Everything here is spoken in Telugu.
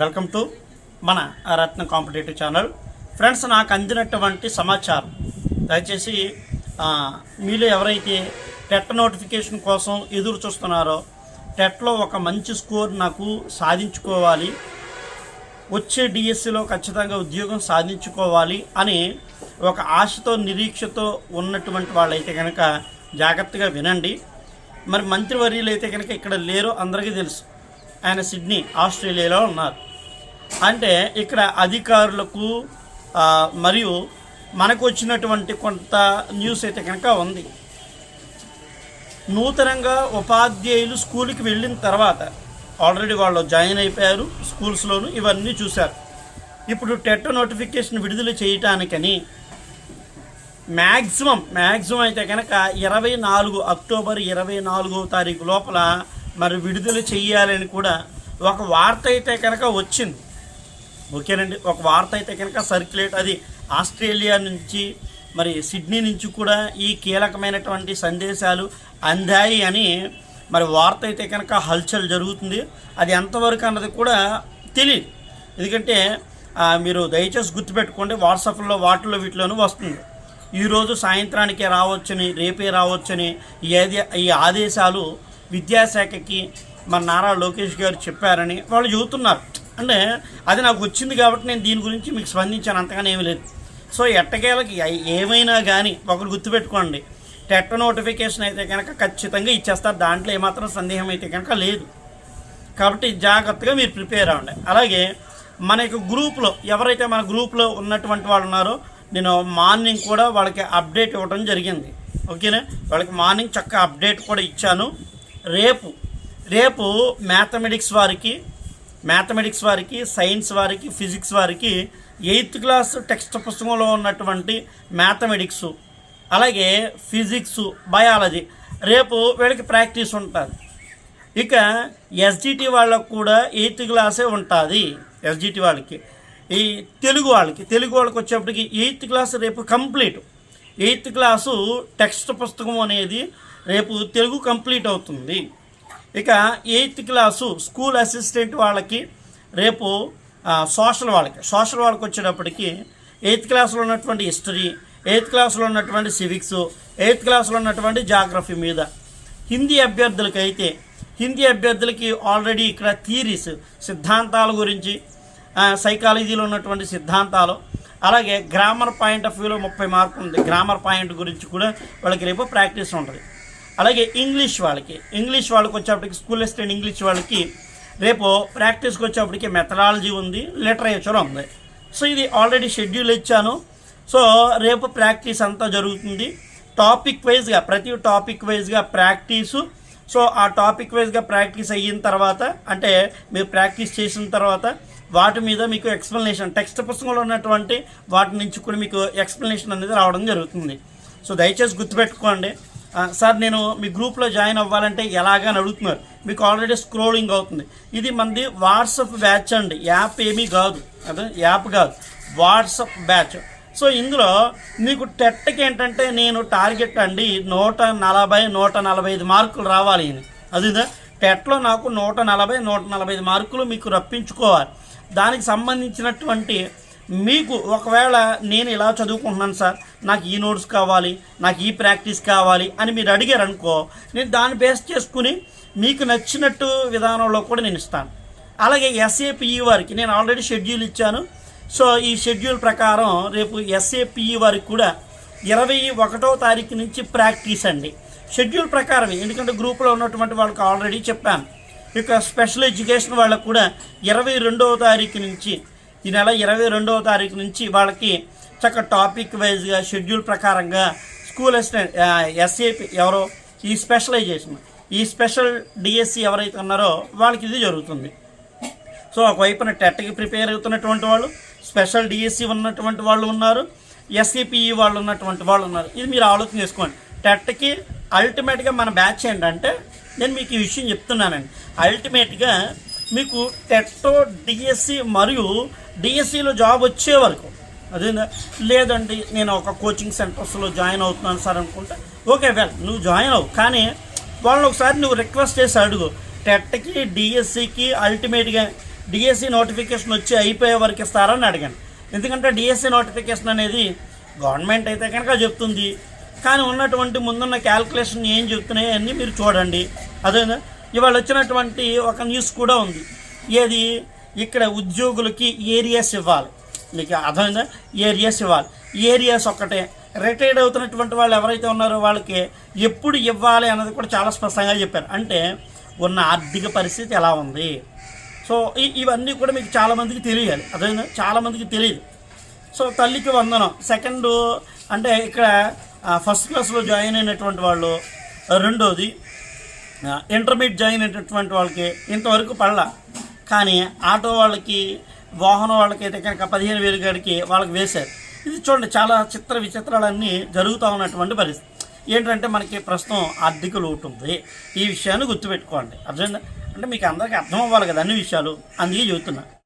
వెల్కమ్ టు మన రత్న కాంపిటేటివ్ ఛానల్. ఫ్రెండ్స్ నాకు అందినటువంటి సమాచారం దయచేసి మీలో ఎవరైతే టెట్ నోటిఫికేషన్ కోసం ఎదురు చూస్తున్నారో టెట్లో ఒక మంచి స్కోర్ నాకు సాధించుకోవాలి. వచ్చే డిఎస్సిలో ఖచ్చితంగా ఉద్యోగం సాధించుకోవాలి అని ఒక ఆశతో నిరీక్షతో ఉన్నటువంటి వాళ్ళైతే కనుక జాగ్రత్తగా వినండి. మరి మంత్రివర్యులు అయితే కనుక ఇక్కడ లేరో అందరికీ తెలుసు. ఆయన సిడ్నీ ఆస్ట్రేలియాలో ఉన్నారు. అంటే ఇక్కడ అధికారులకు మరియు మనకు వచ్చినటువంటి కొంత న్యూస్ అయితే కనుక ఉంది. నూతనంగా ఉపాధ్యాయులు స్కూల్కి వెళ్ళిన తర్వాత ఆల్రెడీ వాళ్ళు జాయిన్ అయిపోయారు స్కూల్స్లోను ఇవన్నీ చూశారు. ఇప్పుడు టెట్ నోటిఫికేషన్ విడుదల చేయటానికని మ్యాక్సిమం మ్యాక్సిమం అయితే కనుక ఇరవై నాలుగు అక్టోబర్ ఇరవై నాలుగో తారీఖు లోపల మరి విడుదల చెయ్యాలని కూడా ఒక వార్త అయితే కనుక వచ్చింది. ఓకేనండి? ఒక వార్త అయితే కనుక సర్క్యులేట్ అది ఆస్ట్రేలియా నుంచి మరి సిడ్నీ నుంచి కూడా ఈ కీలకమైనటువంటి సందేశాలు అందాయి అని మరి వార్త అయితే కనుక హల్చల్ జరుగుతుంది. అది ఎంతవరకు అన్నది కూడా తెలియదు ఎందుకంటే మీరు దయచేసి గుర్తుపెట్టుకోండి వాట్సాప్లో వాటిలో వీటిలోనూ వస్తుంది. ఈరోజు సాయంత్రానికే రావచ్చని రేపే రావచ్చని ఈ ఈ ఆదేశాలు విద్యాశాఖకి మన నారా లోకేష్ గారు చెప్పారని వాళ్ళు చెబుతున్నారు. అంటే అది నాకు వచ్చింది కాబట్టి నేను దీని గురించి మీకు స్పందించాను అంతగానే ఏమీ లేదు. సో ఎట్టకేలకి ఏమైనా కానీ ఒకరు గుర్తుపెట్టుకోండి. టెట్ నోటిఫికేషన్ అయితే కనుక ఖచ్చితంగా ఇచ్చేస్తారు దాంట్లో ఏమాత్రం సందేహం అయితే కనుక లేదు. కాబట్టి జాగ్రత్తగా మీరు ప్రిపేర్ అవ్వండి. అలాగే మన యొక్క గ్రూప్లో ఎవరైతే మన గ్రూప్లో ఉన్నటువంటి వాళ్ళు ఉన్నారో నేను మార్నింగ్ కూడా వాళ్ళకి అప్డేట్ ఇవ్వడం జరిగింది. ఓకేనా? వాళ్ళకి మార్నింగ్ చక్కగా అప్డేట్ కూడా ఇచ్చాను. రేపు రేపు మ్యాథమెటిక్స్ వారికి మ్యాథమెటిక్స్ వారికి సైన్స్ వారికి ఫిజిక్స్ వారికి ఎయిత్ క్లాస్ టెక్స్ట్ పుస్తకంలో ఉన్నటువంటి మ్యాథమెటిక్స్ అలాగే ఫిజిక్స్ బయాలజీ రేపు వీళ్ళకి ప్రాక్టీస్ ఉంటుంది. ఇక ఎస్జిటి వాళ్ళకు కూడా ఎయిత్ క్లాసే ఉంటుంది ఎస్జిటి వాళ్ళకి. ఈ తెలుగు వాళ్ళకి తెలుగు వాళ్ళకి వచ్చేప్పటికి ఎయిత్ క్లాస్ రేపు కంప్లీట్ ఎయిత్ క్లాసు టెక్స్ట్ పుస్తకం అనేది రేపు తెలుగు కంప్లీట్ అవుతుంది. ఇక ఎయిత్ క్లాసు స్కూల్ అసిస్టెంట్ వాళ్ళకి రేపు సోషల్ వాళ్ళకి సోషల్ వాళ్ళకి వచ్చేటప్పటికి ఎయిత్ క్లాస్లో ఉన్నటువంటి హిస్టరీ ఎయిత్ క్లాస్లో ఉన్నటువంటి సివిక్స్ ఎయిత్ క్లాస్లో ఉన్నటువంటి జాగ్రఫీ మీద హిందీ అభ్యర్థులకి అయితే హిందీ అభ్యర్థులకి ఆల్రెడీ ఇక్కడ థీరీస్ సిద్ధాంతాల గురించి సైకాలజీలో ఉన్నటువంటి సిద్ధాంతాలు అలాగే గ్రామర్ పాయింట్ ఆఫ్ వ్యూలో ముప్పై మార్కులు ఉంది. గ్రామర్ పాయింట్ గురించి కూడా వాళ్ళకి రేపు ప్రాక్టీస్ ఉంటుంది. అలాగే ఇంగ్లీష్ వాళ్ళకి ఇంగ్లీష్ వాళ్ళకి వచ్చేప్పటికి స్కూల్ అసిస్టెంట్ ఇంగ్లీష్ వాళ్ళకి రేపు ప్రాక్టీస్కి వచ్చేప్పటికి మెథడాలజీ ఉంది లిటరేచర్ ఉంది. సో ఇది ఆల్రెడీ షెడ్యూల్ ఇచ్చాను. సో రేపు ప్రాక్టీస్ అంతా జరుగుతుంది. టాపిక్ వైజ్గా ప్రతి టాపిక్ వైజ్గా ప్రాక్టీసు సో ఆ టాపిక్ వైజ్గా ప్రాక్టీస్ అయిన తర్వాత అంటే మీరు ప్రాక్టీస్ చేసిన తర్వాత వాటి మీద మీకు ఎక్స్ప్లెనేషన్ టెక్స్ట్ పుస్తకంలో ఉన్నటువంటి వాటి నుంచి కూడా మీకు ఎక్స్ప్లెనేషన్ అనేది రావడం జరుగుతుంది. సో దయచేసి గుర్తుపెట్టుకోండి. సార్ నేను మీ గ్రూప్లో జాయిన్ అవ్వాలంటే ఎలాగని అడుగుతున్నారు. మీకు ఆల్రెడీ స్క్రోలింగ్ అవుతుంది. ఇది మంది వాట్సప్ బ్యాచ్ అండి. యాప్ ఏమీ కాదు. అదే యాప్ కాదు. WhatsApp batch. సో ఇందులో మీకు టెట్కి ఏంటంటే నేను టార్గెట్ అండి నూట నలభై నూట నలభై ఐదు మార్కులు రావాలి అని. అదిదా? టెట్లో నాకు నూట నలభై నూట నలభై ఐదు మార్కులు మీకు రప్పించుకోవాలి. దానికి సంబంధించినటువంటి మీకు ఒకవేళ నేను ఇలా చదువుకుంటున్నాను సార్ నాకు ఈ నోట్స్ కావాలి నాకు ఈ ప్రాక్టీస్ కావాలి అని మీరు అడిగారు అనుకో నేను దాన్ని బేస్ చేసుకుని మీకు నచ్చినట్టు విధానంలో కూడా నేను ఇస్తాను. అలాగే ఎస్ఏపిఈ వారికి నేను ఆల్రెడీ షెడ్యూల్ ఇచ్చాను. సో ఈ షెడ్యూల్ ప్రకారం రేపు ఎస్ఏపిఈ వారికి కూడా ఇరవై ఒకటో తారీఖు నుంచి ప్రాక్టీస్ అండి. షెడ్యూల్ ప్రకారం ఎందుకంటే గ్రూప్లో ఉన్నటువంటి వాళ్ళకి ఆల్రెడీ చెప్పాను. ఇక స్పెషల్ ఎడ్యుకేషన్ వాళ్ళకు కూడా ఇరవై రెండవ తారీఖు నుంచి ఈ నెల ఇరవై రెండవ తారీఖు నుంచి వాళ్ళకి చక్క టాపిక్ వైజ్గా షెడ్యూల్ ప్రకారంగా స్కూల్ అసిస్టెంట్ ఎస్ఏపి ఎవరో ఈ స్పెషలైజేషన్ ఈ స్పెషల్ డిఎస్సి ఎవరైతే ఉన్నారో వాళ్ళకి ఇది జరుగుతుంది. సో ఒకవైపున టెట్కి ప్రిపేర్ అవుతున్నటువంటి వాళ్ళు స్పెషల్ డిఎస్సి ఉన్నటువంటి వాళ్ళు ఉన్నారు ఎస్సిపిఈ వాళ్ళు ఉన్నటువంటి వాళ్ళు ఉన్నారు. ఇది మీరు ఆలోచన చేసుకోండి. టెట్కి అల్టిమేట్గా మన బ్యాచ్ ఏంటంటే నేను మీకు ఈ విషయం చెప్తున్నానండి. అల్టిమేట్గా మీకు టెట్టో డిఎస్సి మరియు డిఎస్సిలో జాబ్ వచ్చే వరకు అదే లేదండి నేను ఒక కోచింగ్ సెంటర్స్లో జాయిన్ అవుతున్నాను సార్ అనుకుంటే ఓకే వెల్ నువ్వు జాయిన్ అవ్వు. కానీ వాళ్ళని ఒకసారి నువ్వు రిక్వెస్ట్ చేసి అడుగు. టెట్కి డిఎస్సికి అల్టిమేట్గా డిఎస్సి నోటిఫికేషన్ వచ్చి అయిపోయే వరకు ఇస్తారని అడిగాను. ఎందుకంటే డిఎస్సి నోటిఫికేషన్ అనేది గవర్నమెంట్ అయితే కనుక చెప్తుంది. కానీ ఉన్నటువంటి ముందున్న క్యాల్కులేషన్ ఏం చెప్తున్నాయి మీరు చూడండి. అదే ఇవాళ వచ్చినటువంటి ఒక న్యూస్ కూడా ఉంది. ఏది? ఇక్కడ ఉద్యోగులకి ఏరియాస్ ఇవ్వాలి. మీకు అర్థమైందా? ఏరియాస్ ఇవ్వాలి. ఏరియాస్ ఒక్కటే. రిటైర్డ్ అవుతున్నటువంటి వాళ్ళు ఎవరైతే ఉన్నారో వాళ్ళకి ఎప్పుడు ఇవ్వాలి అన్నది కూడా చాలా స్పష్టంగా చెప్పారు. అంటే ఉన్న ఆర్థిక పరిస్థితి ఎలా ఉంది? సో ఇవన్నీ కూడా మీకు చాలామందికి తెలియాలి. అదే చాలామందికి తెలియదు. సో తల్లికి వందనం. సెకండ్ అంటే ఇక్కడ ఫస్ట్ క్లాస్లో జాయిన్ అయినటువంటి వాళ్ళు రెండోది ఇంటర్మీడియట్ జాయిన్ అయినటువంటి వాళ్ళకి ఇంతవరకు పడలా. కానీ ఆటో వాళ్ళకి వాహనం వాళ్ళకి అయితే కనుక పదిహేను వేలు గడికి వాళ్ళకి వేశారు. ఇది చూడండి చాలా చిత్ర విచిత్రాలన్నీ జరుగుతూ ఉన్నటువంటి పరిస్థితి. ఏంటంటే మనకి ప్రస్తుతం ఆర్థిక లోటు ఉంది. ఈ విషయాన్ని గుర్తుపెట్టుకోండి. అర్థం అంటే మీకు అందరికీ అర్థం అవ్వాలి కదా అన్ని విషయాలు. అందుకే చెబుతున్నా.